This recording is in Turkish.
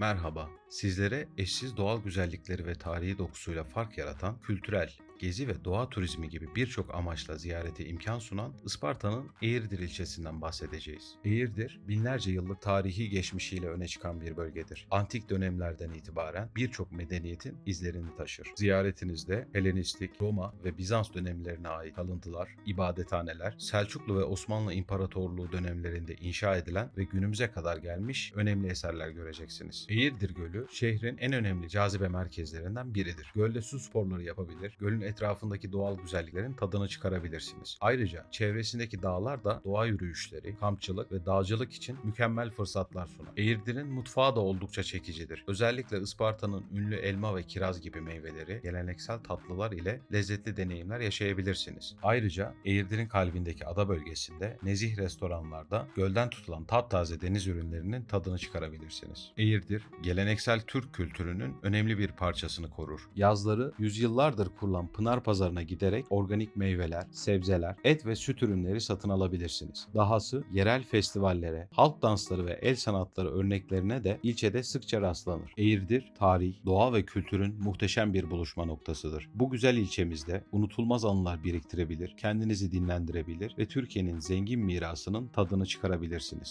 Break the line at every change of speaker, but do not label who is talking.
Merhaba. Sizlere eşsiz doğal güzellikleri ve tarihi dokusuyla fark yaratan, kültürel, gezi ve doğa turizmi gibi birçok amaçla ziyarete imkan sunan Isparta'nın Eğirdir ilçesinden bahsedeceğiz. Eğirdir, binlerce yıllık tarihi geçmişiyle öne çıkan bir bölgedir. Antik dönemlerden itibaren birçok medeniyetin izlerini taşır. Ziyaretinizde Helenistik, Roma ve Bizans dönemlerine ait kalıntılar, ibadethaneler, Selçuklu ve Osmanlı İmparatorluğu dönemlerinde inşa edilen ve günümüze kadar gelmiş önemli eserler göreceksiniz. Eğirdir Gölü şehrin en önemli cazibe merkezlerinden biridir. Gölde su sporları yapabilir, gölün etrafındaki doğal güzelliklerin tadını çıkarabilirsiniz. Ayrıca çevresindeki dağlar da doğa yürüyüşleri, kampçılık ve dağcılık için mükemmel fırsatlar sunar. Eğirdir'in mutfağı da oldukça çekicidir. Özellikle Isparta'nın ünlü elma ve kiraz gibi meyveleri, geleneksel tatlılar ile lezzetli deneyimler yaşayabilirsiniz. Ayrıca Eğirdir'in kalbindeki ada bölgesinde nezih restoranlarda gölden tutulan taptaze deniz ürünlerinin tadını çıkarabilirsiniz. Eğirdir, geleneksel Türk kültürünün önemli bir parçasını korur. Yazları yüzyıllardır kurulan Pınar Pazarı'na giderek organik meyveler, sebzeler, et ve süt ürünleri satın alabilirsiniz. Dahası yerel festivallere, halk dansları ve el sanatları örneklerine de ilçede sıkça rastlanır. Eğirdir, tarih, doğa ve kültürün muhteşem bir buluşma noktasıdır. Bu güzel ilçemizde unutulmaz anılar biriktirebilir, kendinizi dinlendirebilir ve Türkiye'nin zengin mirasının tadını çıkarabilirsiniz.